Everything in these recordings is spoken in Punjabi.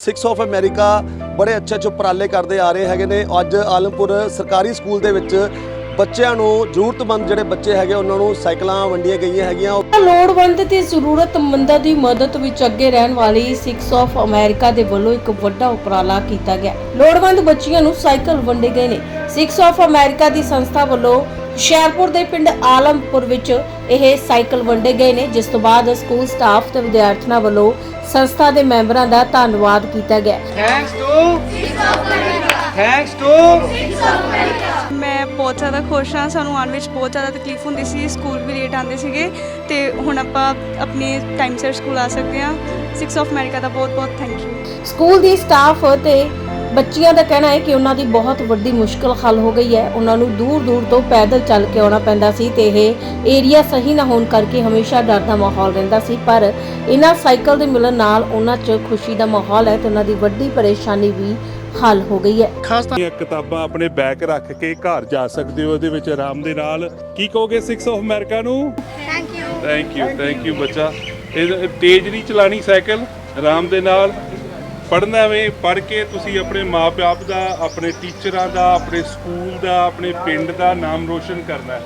ਸਿਕਸ ਆਫ ਅਮਰੀਕਾ ਬੜੇ ਅੱਛੇ ਅੱਛੇ ਉਪਰਾਲੇ ਕਰਦੇ ਆ ਰਹੇ ਹੈਗੇ ਨੇ। ਅੱਜ ਆਲਮਪੁਰ ਸਰਕਾਰੀ ਸਕੂਲ ਦੇ ਵਿੱਚ ਬੱਚਿਆਂ ਨੂੰ ਜ਼ਰੂਰਤਮੰਦ ਜਿਹੜੇ ਬੱਚੇ ਹੈਗੇ, ਉਹਨਾਂ ਨੂੰ ਸਾਈਕਲਾਂ ਵੰਡੀਆਂ ਗਈਆਂ ਹੈਗੀਆਂ। ਲੋੜਵੰਦ ਤੇ ਜ਼ਰੂਰਤਮੰਦਾਂ ਦੀ ਮਦਦ ਵਿੱਚ ਅੱਗੇ ਰਹਿਣ ਵਾਲੀ ਸਿਕਸ ਆਫ ਅਮਰੀਕਾ ਦੇ ਵੱਲੋਂ ਇੱਕ ਵੱਡਾ ਉਪਰਾਲਾ ਕੀਤਾ ਗਿਆ। ਲੋੜਵੰਦ ਬੱਚਿਆਂ ਨੂੰ ਸਾਈਕਲ ਵੰਡੇ ਗਏ ਨੇ। ਸਿਕਸ ਆਫ ਅਮਰੀਕਾ ਦੀ ਸੰਸਥਾ ਵੱਲੋਂ ਹੁਸ਼ਿਆਰਪੁਰ ਦੇ ਪਿੰਡ ਆਲਮਪੁਰ ਵਿੱਚ ਇਹ ਸਾਈਕਲ ਵੰਡੇ ਗਏ ਨੇ। ਜਿਸ ਤੋਂ ਬਾਅਦ ਸਕੂਲ ਸਟਾਫ ਤੇ ਵਿਦਿਆਰਥੀਆਂ ਵੱਲੋਂ ਸੰਸਥਾ ਦੇ ਮੈਂਬਰਾਂ ਦਾ ਧੰਨਵਾਦ ਕੀਤਾ ਗਿਆ। Thanks to Thanks to ਮੈਂ ਬਹੁਤ ਜ਼ਿਆਦਾ ਖੁਸ਼ ਹਾਂ ਸਾਨੂੰ ਆਉਣ ਵਿੱਚ ਬਹੁਤ ਜ਼ਿਆਦਾ ਤਕਲੀਫ ਹੁੰਦੀ ਸੀ ਸਕੂਲ ਵੀ ਲੇਟ ਆਉਂਦੇ ਸੀਗੇ ਤੇ ਹੁਣ ਆਪਾਂ ਆਪਣੇ ਟਾਈਮ ਸਿਰ ਸਕੂਲ ਆ ਸਕਦੇ ਹਾਂ। 6 ਆਫ ਅਮਰੀਕਾ ਦਾ ਬਹੁਤ ਬਹੁਤ ਥੈਂਕ ਯੂ ਸਕੂਲ ਦੀ ਸਟਾਫ ਤੇ ਬੱਚਿਆਂ ਦਾ ਕਹਿਣਾ ਹੈ ਕਿ ਉਹਨਾਂ ਦੀ ਬਹੁਤ ਵੱਡੀ ਮੁਸ਼ਕਲ ਹੱਲ ਹੋ ਗਈ ਹੈ। ਉਹਨਾਂ ਨੂੰ ਦੂਰ ਦੂਰ ਤੋਂ ਪੈਦਲ ਚੱਲ ਕੇ ਆਉਣਾ ਪੈਂਦਾ ਸੀ ਤੇ ਇਹ ਏਰੀਆ ਸਹੀ ਨਾ ਹੋਣ ਕਰਕੇ ਹਮੇਸ਼ਾ ਡਰ ਦਾ ਮਾਹੌਲ ਰਹਿੰਦਾ ਸੀ। ਪਰ ਇਹਨਾਂ ਸਾਈਕਲ ਦੇ ਮਿਲਣ ਨਾਲ ਉਹਨਾਂ 'ਚ ਖੁਸ਼ੀ ਦਾ ਮਾਹੌਲ ਹੈ ਤੇ ਉਹਨਾਂ ਦੀ ਵੱਡੀ ਪਰੇਸ਼ਾਨੀ ਵੀ ਹੱਲ ਹੋ ਗਈ ਹੈ। ਖਾਸ ਤਾਂ ਇਹ ਕਿਤਾਬਾਂ ਆਪਣੇ ਬੈਗ ਰੱਖ ਕੇ ਘਰ ਜਾ ਸਕਦੇ ਹੋ ਇਹਦੇ ਵਿੱਚ ਆਰਾਮ ਦੇ ਨਾਲ। ਕੀ ਕਹੋਗੇ 6 ਆਫ ਅਮਰੀਕਾ ਨੂੰ? Thank you thank you thank you ਬੱਚਾ। ਇਹ ਤੇਜ਼ ਨਹੀਂ ਚਲਾਣੀ ਸਾਈਕਲ ਆਰਾਮ ਦੇ ਨਾਲ। ਪੜ੍ਹਨਾ ਵੇ ਪੜ੍ਹ ਕੇ ਤੁਸੀਂ ਆਪਣੇ ਮਾਪਿਆਂ ਦਾ, ਆਪਣੇ ਟੀਚਰਾਂ ਦਾ, ਆਪਣੇ ਸਕੂਲ ਦਾ, ਆਪਣੇ ਪਿੰਡ ਦਾ ਨਾਮ ਰੋਸ਼ਨ ਕਰਨਾ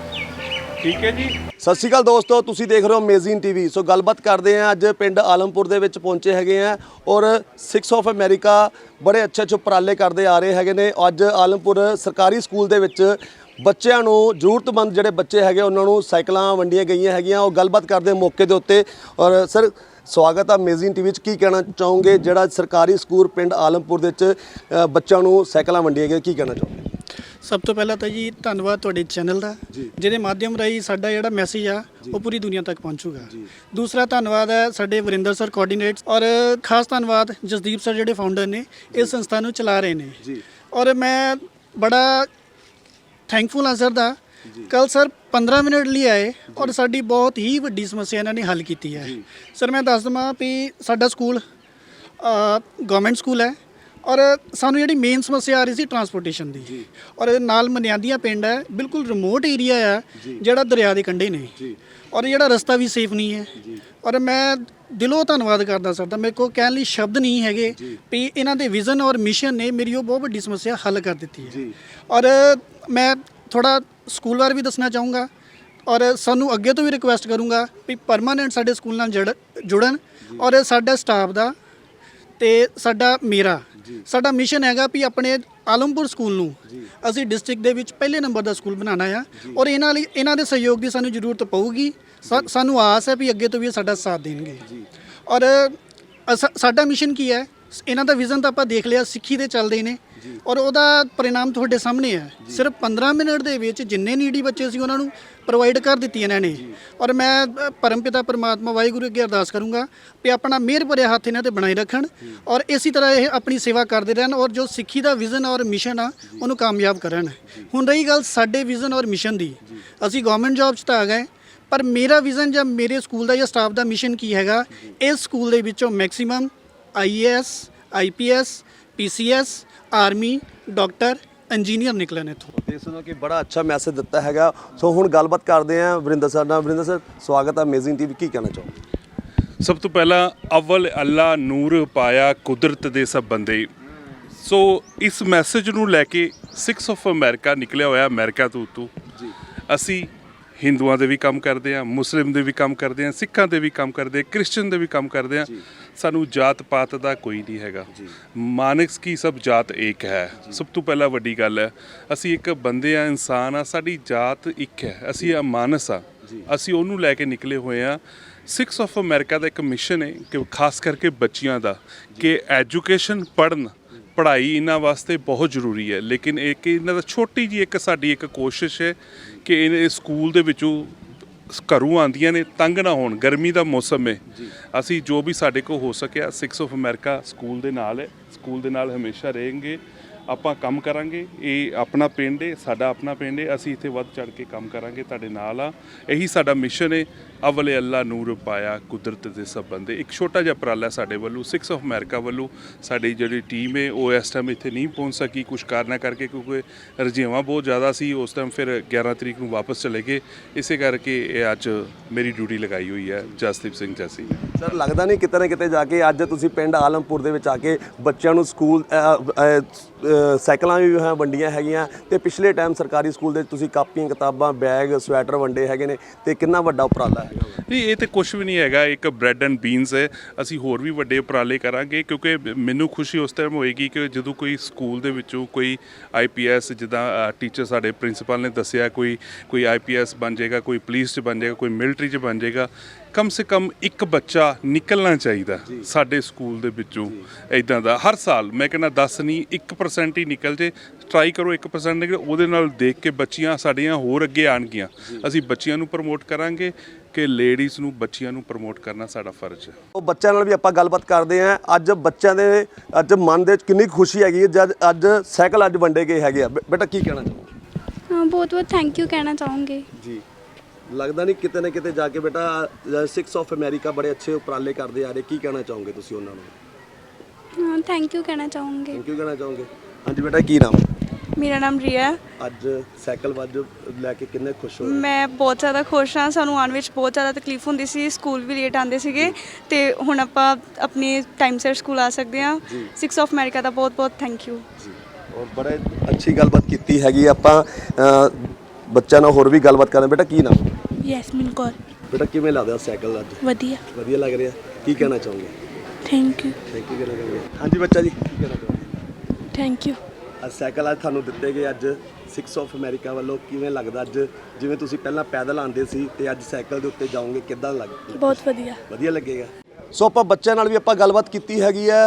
ਠੀਕ ਹੈ ਜੀ? ਸਤਿ ਸ਼੍ਰੀ ਅਕਾਲ ਦੋਸਤੋ, ਤੁਸੀਂ ਦੇਖ ਰਹੇ ਹੋ ਅਮੇਜ਼ਿੰਗ ਟੀਵੀ ਸੋ ਗੱਲਬਾਤ ਕਰਦੇ ਹਾਂ, ਅੱਜ ਪਿੰਡ ਆਲਮਪੁਰ ਦੇ ਵਿੱਚ ਪਹੁੰਚੇ ਹੈਗੇ ਆ ਔਰ ਸਿਕਸ ਆਫ ਅਮਰੀਕਾ ਬੜੇ ਅੱਛੇ ਅੱਛੇ ਉਪਰਾਲੇ ਕਰਦੇ ਆ ਰਹੇ ਹੈਗੇ ਨੇ। ਅੱਜ ਆਲਮਪੁਰ ਸਰਕਾਰੀ ਸਕੂਲ ਦੇ ਵਿੱਚ ਬੱਚਿਆਂ ਨੂੰ ਜ਼ਰੂਰਤਮੰਦ ਜਿਹੜੇ ਬੱਚੇ ਹੈਗੇ, ਉਹਨਾਂ ਨੂੰ ਸਾਈਕਲਾਂ ਵੰਡੀਆਂ ਗਈਆਂ ਹੈਗੀਆਂ। ਉਹ ਗੱਲਬਾਤ ਕਰਦੇ ਮੌਕੇ ਦੇ ਉੱਤੇ ਔਰ ਸਰ ਸਵਾਗਤ ਹੈ ਅਮੇਜ਼ਿੰਗ ਟੀਵੀ 'ਚ ਕੀ ਕਹਿਣਾ ਚਾਹੋਗੇ? ਜਿਹੜਾ ਸਰਕਾਰੀ ਸਕੂਲ ਪਿੰਡ ਆਲਮਪੁਰ ਦੇ ਵਿੱਚ ਬੱਚਿਆਂ ਨੂੰ ਸਾਈਕਲਾਂ ਵੰਡੀਆਂ ਗਈਆਂ ਕੀ ਕਹਿਣਾ ਚਾਹੋਗੇ? ਸਭ ਤੋਂ ਪਹਿਲਾਂ ਤਾਂ ਜੀ ਧੰਨਵਾਦ ਤੁਹਾਡੇ ਚੈਨਲ ਦਾ ਜਿਹਦੇ ਮਾਧਿਅਮ ਰਾਹੀਂ ਸਾਡਾ ਜਿਹੜਾ ਮੈਸੇਜ ਆ ਉਹ ਪੂਰੀ ਦੁਨੀਆ ਤੱਕ ਪਹੁੰਚੂਗਾ। ਦੂਸਰਾ ਧੰਨਵਾਦ ਹੈ ਸਾਡੇ ਵਰਿੰਦਰ ਸਰ ਕੋਆਰਡੀਨੇਟਸ ਔਰ ਖਾਸ ਧੰਨਵਾਦ ਜਸਦੀਪ ਸਰ ਜਿਹੜੇ ਫਾਊਂਡਰ ਨੇ ਇਸ ਸੰਸਥਾ ਨੂੰ ਚਲਾ ਰਹੇ ਨੇ। ਔਰ ਮੈਂ ਬੜਾ ਥੈਂਕਫੁਲ ਹਾਂ ਸਰ ਦਾ। ਕੱਲ ਸਰ 15 ਮਿੰਟ ਲਈ ਆਏ ਔਰ ਸਾਡੀ ਬਹੁਤ ਹੀ ਵੱਡੀ ਸਮੱਸਿਆ ਇਹਨਾਂ ਨੇ ਹੱਲ ਕੀਤੀ ਹੈ। ਸਰ ਮੈਂ ਦੱਸ ਦਵਾਂ ਵੀ ਸਾਡਾ ਸਕੂਲ ਗਵਰਨਮੈਂਟ ਸਕੂਲ ਹੈ ਔਰ ਸਾਨੂੰ ਜਿਹੜੀ ਮੇਨ ਸਮੱਸਿਆ ਆ ਰਹੀ ਸੀ ਟਰਾਂਸਪੋਰਟੇਸ਼ਨ ਦੀ। ਔਰ ਇਹਦੇ ਨਾਲ ਮਨਿਆਂਦੀਆਂ ਪਿੰਡ ਹੈ ਬਿਲਕੁਲ ਰਿਮੋਟ ਏਰੀਆ ਆ ਜਿਹੜਾ ਦਰਿਆ ਦੇ ਕੰਢੇ ਨੇ। ਔਰ ਜਿਹੜਾ ਰਸਤਾ ਵੀ ਸੇਫ ਨਹੀਂ ਹੈ। ਔਰ ਮੈਂ ਦਿਲੋਂ ਧੰਨਵਾਦ ਕਰਦਾ ਸਰ ਦਾ ਮੇਰੇ ਕੋਲ ਕਹਿਣ ਲਈ ਸ਼ਬਦ ਨਹੀਂ ਹੈਗੇ ਵੀ ਇਹਨਾਂ ਦੇ ਵਿਜ਼ਨ ਔਰ ਮਿਸ਼ਨ ਨੇ ਮੇਰੀ ਉਹ ਬਹੁਤ ਵੱਡੀ ਸਮੱਸਿਆ ਹੱਲ ਕਰ ਦਿੱਤੀ ਹੈ। ਔਰ ਮੈਂ ਥੋੜਾ ਸਕੂਲ ਬਾਰੇ ਵੀ ਦੱਸਣਾ ਚਾਹੂੰਗਾ ਔਰ ਸਾਨੂੰ ਅੱਗੇ ਤੋਂ ਵੀ ਰਿਕੁਐਸਟ ਕਰੂੰਗਾ ਵੀ ਪਰਮਾਨੈਂਟ ਸਾਡੇ ਸਕੂਲ ਨਾਲ ਜੜ- ਜੁੜਨ ਔਰ ਸਾਡਾ ਸਟਾਫ ਦਾ ਤੇ ਸਾਡਾ ਮੇਰਾ। ਸਾਡਾ ਮਿਸ਼ਨ ਹੈਗਾ ਵੀ ਆਪਣੇ ਆਲਮਪੁਰ ਸਕੂਲ ਨੂੰ ਅਸੀਂ ਡਿਸਟ੍ਰਿਕਟ ਦੇ ਵਿੱਚ ਪਹਿਲੇ ਨੰਬਰ ਦਾ ਸਕੂਲ ਬਣਾਉਣਾ ਆ ਔਰ ਇਹਨਾਂ ਲਈ ਇਹਨਾਂ ਦੇ ਸਹਿਯੋਗ ਦੀ ਸਾਨੂੰ ਜ਼ਰੂਰਤ ਪਊਗੀ। ਸਾ- ਸਾਨੂੰ ਆਸ ਹੈ ਵੀ ਅੱਗੇ ਤੋਂ ਵੀ ਇਹ ਸਾਡਾ ਸਾਥ ਦੇਣਗੇ। ਔਰ ਅਸਾ- ਸਾਡਾ ਮਿਸ਼ਨ ਕੀ ਹੈ? ਇਹਨਾਂ ਦਾ ਵਿਜ਼ਨ ਤਾਂ ਆਪਾਂ ਦੇਖ ਲਿਆ ਸਿੱਖੀ ਦੇ ਚੱਲਦੇ ਨੇ। ਔਰ ਉਹਦਾ ਪਰਿਣਾਮ ਤੁਹਾਡੇ ਸਾਹਮਣੇ ਹੈ। ਸਿਰਫ 15 ਮਿੰਟ ਦੇ ਵਿੱਚ ਜਿੰਨੇ ਨੀਡੀ ਬੱਚੇ ਸੀ ਉਹਨਾਂ ਨੂੰ ਪ੍ਰੋਵਾਈਡ ਕਰ ਦਿੱਤੀ ਇਹਨਾਂ। ਨੇ ਔਰ ਮੈਂ ਅ, ਪਰਮਪਿਤਾ ਪਰਮਾਤਮਾ ਵਾਹਿਗੁਰੂ ਅੱਗੇ ਅਰਦਾਸ ਕਰੂੰਗਾ ਕਿ ਆਪਣਾ ਮਿਹਰ ਭਰਿਆ ਹੱਥ ਇਹਨਾਂ ਤੇ ਬਣਾਈ ਰੱਖਣ ਔਰ ਇਸੇ ਤਰ੍ਹਾਂ ਇਹ ਆਪਣੀ ਸੇਵਾ ਕਰਦੇ ਰਹਿਣ ਔਰ ਜੋ ਸਿੱਖੀ ਦਾ ਵਿਜ਼ਨ ਔਰ ਮਿਸ਼ਨ ਆ ਉਹਨੂੰ ਕਾਮਯਾਬ ਕਰਨ। ਹੁਣ ਰਹੀ ਗੱਲ ਸਾਡੇ ਵਿਜ਼ਨ ਔਰ ਮਿਸ਼ਨ ਦੀ। ਅਸੀਂ ਗਵਰਨਮੈਂਟ ਜੌਬ 'ਚ ਤਾਂ ਆ ਗਏ ਪਰ ਮੇਰਾ ਵਿਜ਼ਨ ਜਾਂ ਮੇਰੇ ਸਕੂਲ ਦਾ ਜਾਂ ਸਟਾਫ ਦਾ ਮਿਸ਼ਨ ਕੀ ਹੈਗਾ? ਇਸ ਸਕੂਲ ਦੇ ਵਿੱਚੋਂ maximum IAS IPS PCS army doctor engineer ਨਿਕਲਣ ਇੱਥੋਂ। ਦੇਖ ਹੋ ਕਿ ਬੜਾ ਅੱਛਾ ਮੈਸੇਜ ਦਿੱਤਾ ਹੈਗਾ। ਸੋ ਹੁਣ ਗੱਲਬਾਤ ਕਰਦੇ ਹਾਂ ਵਰਿੰਦਰ ਸਰ ਨਾਲ। ਵਰਿੰਦਰ ਸਰ ਸਵਾਗਤ ਹੈ ਅਮੇਜ਼ਿੰਗ ਟੀਵੀ ਕੀ ਕਹਿਣਾ ਚਾਹੋਗੇ? ਸਭ ਤੋਂ ਪਹਿਲਾਂ ਅਵਲ ਅੱਲਾ ਨੂਰ ਪਾਇਆ ਕੁਦਰਤ ਦੇ ਸਭ ਬੰਦੇ। ਸੋ ਇਸ ਮੈਸੇਜ ਨੂੰ ਲੈ ਕੇ 6 ਆਫ ਅਮਰੀਕਾ ਨਿਕਲਿਆ ਹੋਇਆ ਅਮਰੀਕਾ ਤੋਂ ਉਤੋਂ। ਅਸੀਂ ਹਿੰਦੂਆਂ ਦੇ ਵੀ ਕੰਮ ਕਰਦੇ ਹਾਂ ਮੁਸਲਿਮ ਦੇ ਵੀ ਕੰਮ ਕਰਦੇ ਹਾਂ ਸਿੱਖਾਂ ਦੇ ਵੀ ਕੰਮ ਕਰਦੇ ਹਾਂ ਕ੍ਰਿਸਚੀਅਨ ਦੇ ਵੀ ਕੰਮ ਕਰਦੇ ਹਾਂ। ਸਾਨੂੰ ਜਾਤ ਪਾਤ ਦਾ ਕੋਈ ਨਹੀਂ ਹੈਗਾ। ਮਾਨਸ ਕੀ ਸਭ ਜਾਤ ਏਕ ਹੈ? ਸਭ ਤੋਂ ਪਹਿਲਾਂ ਵੱਡੀ ਗੱਲ ਹੈ ਅਸੀਂ ਇੱਕ ਬੰਦੇ ਆ ਇਨਸਾਨ ਆ ਸਾਡੀ ਜਾਤ ਇੱਕ ਹੈ। ਅਸੀਂ ਆ ਮਾਨਸ ਆ। ਅਸੀਂ ਉਹਨੂੰ ਲੈ ਕੇ ਨਿਕਲੇ ਹੋਏ ਆ। 6 ਆਫ ਅਮਰੀਕਾ ਦਾ ਇੱਕ ਮਿਸ਼ਨ ਹੈ ਕਿ ਖਾਸ ਕਰਕੇ ਬੱਚਿਆਂ ਦਾ ਕਿ ਐਜੂਕੇਸ਼ਨ ਪੜਨ ਪੜ੍ਹਾਈ ਇਹਨਾਂ ਵਾਸਤੇ ਬਹੁਤ ਜ਼ਰੂਰੀ ਹੈ। ਲੇਕਿਨ ਇਹ ਕਿ ਇਹਨਾਂ ਦਾ ਛੋਟੀ ਜੀ ਇੱਕ ਸਾਡੀ ਇੱਕ ਕੋਸ਼ਿਸ਼ ਹੈ ਕਿ ਇਹ ਸਕੂਲ ਦੇ ਵਿੱਚੋਂ ਘਰੋਂ ਆਂਦੀਆਂ ਨੇ ਤੰਗ ਨਾ ਹੋਣ ਗਰਮੀ ਦਾ ਮੌਸਮ ਹੈ ਅਸੀਂ ਜੋ ਵੀ ਸਾਡੇ ਕੋਲ ਹੋ ਸਕਿਆ 6 ਆਫ ਅਮਰੀਕਾ ਸਕੂਲ ਦੇ ਨਾਲ ਹੈ। ਸਕੂਲ ਦੇ ਨਾਲ ਹਮੇਸ਼ਾ ਰਹੇਂਗੇ। ਆਪਾਂ ਕੰਮ ਕਰਾਂਗੇ। ਇਹ ਆਪਣਾ ਪਿੰਡ ਹੈ ਸਾਡਾ ਆਪਣਾ ਪਿੰਡ ਹੈ ਅਸੀਂ ਇੱਥੇ ਵੱਧ ਚੜ ਕੇ ਕੰਮ ਕਰਾਂਗੇ, ਤੁਹਾਡੇ ਨਾਲ ਆ। ਇਹੀ ਸਾਡਾ ਮਿਸ਼ਨ ਹੈ ਅਵਲੇ ਅੱਲਾ ਨੂਰ ਪਾਇਆ ਕੁਦਰਤ ਦੇ ਸਭ ਇੱਕ ਛੋਟਾ ਜਿਹਾ ਉਪਰਾਲਾ ਸਾਡੇ ਵੱਲੋਂ 6 ਆਫ ਅਮਰੀਕਾ ਵੱਲੋਂ ਸਾਡੀ ਜਿਹੜੀ ਟੀਮ ਹੈ ਉਹ ਇਸ ਟਾਈਮ ਇੱਥੇ ਨਹੀਂ ਪਹੁੰਚ ਸਕੀ। ਕੁਝ ਕਾਰਨਾਂ ਕਰਕੇ ਕਿਉਂਕਿ ਰਜੀਵਾ ਬਹੁਤ ਜ਼ਿਆਦਾ ਸੀ, ਉਸ ਟਾਈਮ ਫਿਰ 11 ਤਰੀਕ ਨੂੰ ਵਾਪਸ ਚਲੇ ਗਏ। ਇਸੇ ਕਰਕੇ ਇਹ ਅੱਜ ਮੇਰੀ ਡਿਊਟੀ ਲਗਾਈ ਹੋਈ ਹੈ ਜਸਦੀਪ ਸਿੰਘ ਜੈਸੀ ਨੇ। ਸਰ ਲੱਗਦਾ ਨਹੀਂ ਕਿਤੇ ਨਾ ਕਿਤੇ ਜਾ ਕੇ ਅੱਜ ਤੁਸੀਂ ਪਿੰਡ ਆਲਮਪੁਰ ਦੇ ਵਿੱਚ ਆ ਕੇ ਬੱਚਿਆਂ ਨੂੰ ਸਕੂਲ ਸਾਈਕਲਾਂ ਵੀ ਹੈ ਵੰਡੀਆਂ ਹੈਗੀਆਂ ਤੇ ਪਿਛਲੇ ਟਾਈਮ ਸਰਕਾਰੀ ਸਕੂਲ ਦੇ ਤੁਸੀਂ ਕਾਪੀਆਂ, ਕਿਤਾਬਾਂ, ਬੈਗ, ਸਵੈਟਰ ਵੰਡੇ ਹੈਗੇ ਨੇ ਤੇ ਕਿੰਨਾ ਵੱਡਾ ਉਪਰਾਲਾ ਹੈਗਾ ਨਹੀਂ, ਇਹ ਤੇ ਕੁਝ ਵੀ ਨਹੀਂ ਹੈਗਾ, ਇੱਕ ਬ੍ਰੈਡ ਐਂਡ ਬੀਨਸ ਹੈ। ਅਸੀਂ ਹੋਰ ਵੀ ਵੱਡੇ ਉਪਰਾਲੇ ਕਰਾਂਗੇ ਕਿਉਂਕਿ ਮੈਨੂੰ ਖੁਸ਼ੀ ਉਸ ਟਾਈਮ ਹੋਏਗੀ ਕਿ ਜਦੋਂ ਕੋਈ ਸਕੂਲ ਦੇ ਵਿੱਚੋਂ ਕੋਈ ਆਈਪੀਐਸ ਜਿੱਦਾਂ ਟੀਚਰ ਸਾਡੇ ਪ੍ਰਿੰਸੀਪਲ ਨੇ ਦੱਸਿਆ ਕੋਈ ਕੋਈ ਆਈਪੀਐਸ ਬਣ ਜਾਏਗਾ, ਕੋਈ ਪੁਲਿਸ 'ਚ ਬਣ ਜਾਏਗਾ, ਕੋਈ ਮਿਲਟਰੀ 'ਚ ਬਣ ਜਾਏਗਾ ਕਮ ਸੇ ਕਮ ਇੱਕ ਬੱਚਾ ਨਿਕਲਣਾ ਚਾਹੀਦਾ ਸਾਡੇ ਸਕੂਲ ਦੇ ਵਿੱਚੋਂ ਇਦਾਂ ਦਾ। ਹਰ ਸਾਲ ਮੈਂ ਕਹਿੰਦਾ 10 ਨਹੀਂ 1% ਹੀ ਨਿਕਲ ਜੇ। ਟਰਾਈ ਕਰੋ 1% ਨਿਕਲ ਉਹਦੇ ਨਾਲ ਦੇਖ ਕੇ ਬੱਚੀਆਂ ਸਾਡੀਆਂ ਹੋਰ ਅੱਗੇ ਆਣਗੀਆਂ। ਅਸੀਂ ਬੱਚੀਆਂ ਨੂੰ ਪ੍ਰਮੋਟ ਕਰਾਂਗੇ ਕਿ ਲੇਡੀਜ਼ ਨੂੰ ਬੱਚੀਆਂ ਨੂੰ ਪ੍ਰਮੋਟ ਕਰਨਾ ਸਾਡਾ ਫਰਜ਼ ਹੈ। ਉਹ ਬੱਚਿਆਂ ਨਾਲ ਵੀ ਆਪਾਂ ਗੱਲਬਾਤ ਕਰਦੇ ਆਂ ਅੱਜ ਬੱਚਿਆਂ ਦੇ ਅੱਜ ਮਨ ਦੇ ਵਿੱਚ ਕਿੰਨੀ ਕੁ ਖੁਸ਼ੀ ਹੈਗੀ ਜਦ ਅੱਜ ਸਾਈਕਲ ਅੱਜ ਵੰਡੇ ਗਏ ਹੈਗੇ ਆ। ਬੇਟਾ ਕੀ ਕਹਿਣਾ ਚਾਹੋਗੇ? ਹਾਂ ਬਹੁਤ ਬਹੁਤ ਥੈਂਕ ਯੂ ਕਹਿਣਾ ਚਾਹੂੰਗੀ। ਜੀ। ਲੱਗਦਾ ਨਹੀਂ ਕਿਤੇ ਨਾ ਕਿਤੇ ਜਾ ਕੇ ਬੇਟਾ 6 ਆਫ ਅਮਰੀਕਾ ਬੜੇ ਅੱਛੇ ਉਪਰਾਲੇ ਕਰਦੇ ਆ ਰਹੇ। ਕੀ ਕਹਿਣਾ ਚਾਹੋਗੇ ਤੁਸੀਂ ਉਹਨਾਂ ਨੂੰ? ਹਾਂ ਥੈਂਕ ਯੂ ਕਹਿਣਾ ਚਾਹੂੰਗੀ। ਥੈਂਕ ਯੂ ਕਹਿਣਾ ਚਾਹੋਗੇ। ਹਾਂਜੀ ਬੇਟਾ ਕੀ ਨਾਮ? ਮੇਰਾ ਨਾਮ ਰੀਆ। ਹੈ। ਅੱਜ ਸਾਈਕਲ ਵੱਜ ਲੈ ਕੇ ਕਿੰਨੇ ਖੁਸ਼ ਹੋ ਮੈਂ ਬਹੁਤ ਜ਼ਿਆਦਾ ਖੁਸ਼ ਹਾਂ। ਸਾਨੂੰ ਆਉਣ ਵਿੱਚ ਬਹੁਤ ਜ਼ਿਆਦਾ ਤਕਲੀਫ ਹੁੰਦੀ ਸੀ। ਸਕੂਲ ਵੀ ਲੇਟ ਆਉਂਦੇ ਸੀਗੇ ਤੇ ਹੁਣ ਆਪਾਂ ਆਪਣੀ ਟਾਈਮ ਸਿਰ ਸਕੂਲ ਆ ਸਕਦੇ ਹਾਂ। 6 ਆਫ ਅਮਰੀਕਾ ਦਾ ਬਹੁਤ ਬਹੁਤ ਥੈਂਕ ਯੂ ਜੀ। ਔਰ ਬੜੇ ਅੱਛੀ ਗੱਲਬਾਤ ਕੀਤੀ ਹੈਗੀ। ਆਪਾਂ ਅ, ਬੱਚਿਆਂ ਨਾਲ ਹੋਰ ਵੀ ਗੱਲਬਾਤ ਕਰਾਂ ਬੇਟਾ ਕੀ ਨਾਮ? ਯੈਸਮਿਨ ਕੌਰ। ਬੇਟਾ ਕਿਵੇਂ ਲੱਗਦਾ ਸਾਈਕਲ ਅੱਜ? ਵਧੀਆ। ਵਧੀਆ ਲੱਗ ਰਿਹਾ। ਕੀ ਕਹਿਣਾ ਚਾਹੋਗੇ? ਥੈਂਕ ਯੂ ਥੈਂਕ ਯੂ ਕਹਿਣਾ ਚਾਹੋਗੇ? ਹਾਂਜੀ ਬੱਚਾ ਜੀ ਕੀ ਕਹਿਣਾ ਚਾਹੋਗੇ? ਥੈਂਕ ਯੂ ਅੱਜ ਸਾਈਕਲ ਅੱਜ ਤੁਹਾਨੂੰ ਦਿੱਤੇ ਗਏ ਅੱਜ 6 ਆਫ ਅਮਰੀਕਾ ਵੱਲੋਂ। ਕਿਵੇਂ ਲੱਗਦਾ ਅੱਜ? ਜਿਵੇਂ ਤੁਸੀਂ ਪਹਿਲਾਂ ਪੈਦਲ ਆਉਂਦੇ ਸੀ ਤੇ ਅੱਜ ਸਾਈਕਲ ਦੇ ਉੱਤੇ ਜਾਓਗੇ ਕਿੱਦਾਂ ਲੱਗ ਬਹੁਤ ਵਧੀਆ। ਵਧੀਆ ਲੱਗੇਗਾ। ਸੋ ਆਪਾਂ ਬੱਚਿਆਂ ਨਾਲ ਵੀ ਆਪਾਂ ਗੱਲਬਾਤ ਕੀਤੀ ਹੈਗੀ ਹੈ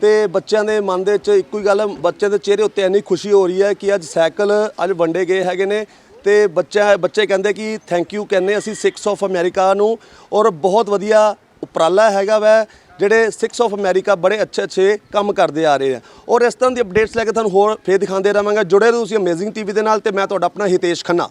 ਤੇ ਬੱਚਿਆਂ ਦੇ ਮਨ ਦੇ ਵਿੱਚ ਇੱਕੋ ਹੀ ਗੱਲ ਬੱਚਿਆਂ ਦੇ ਚਿਹਰੇ ਉੱਤੇ ਇੰਨੀ ਖੁਸ਼ੀ ਹੋ ਰਹੀ ਹੈ ਕਿ ਅੱਜ ਸਾਈਕਲ ਅੱਜ ਵੰਡੇ ਗਏ ਹੈਗੇ ਨੇ। ਤੇ ਬੱਚਾ ਬੱਚੇ ਕਹਿੰਦੇ ਕਿ ਥੈਂਕ ਯੂ ਕਹਿੰਦੇ ਅਸੀਂ ਸਿਕਸ ਆਫ ਅਮਰੀਕਾ ਨੂੰ ਔਰ ਬਹੁਤ ਵਧੀਆ ਉਪਰਾਲਾ ਹੈਗਾ ਵੈ, ਜਿਹੜੇ ਸਿਕਸ ਆਫ ਅਮਰੀਕਾ ਬੜੇ ਅੱਛੇ ਅੱਛੇ ਕੰਮ ਕਰਦੇ ਆ ਰਹੇ ਆ। ਔਰ ਇਸ ਤਰ੍ਹਾਂ ਦੀ ਅਪਡੇਟਸ ਲੈ ਕੇ ਤੁਹਾਨੂੰ ਹੋਰ ਫੇਰ ਦਿਖਾਉਂਦੇ ਰਹਾਂਗਾ। ਜੁੜੇ ਰਹੋ ਤੁਸੀਂ ਅਮੇਜ਼ਿੰਗ ਟੀਵੀ ਦੇ ਨਾਲ ਤੇ ਮੈਂ ਤੁਹਾਡਾ ਆਪਣਾ ਹਿਤੇਸ਼ ਖੰਨਾ।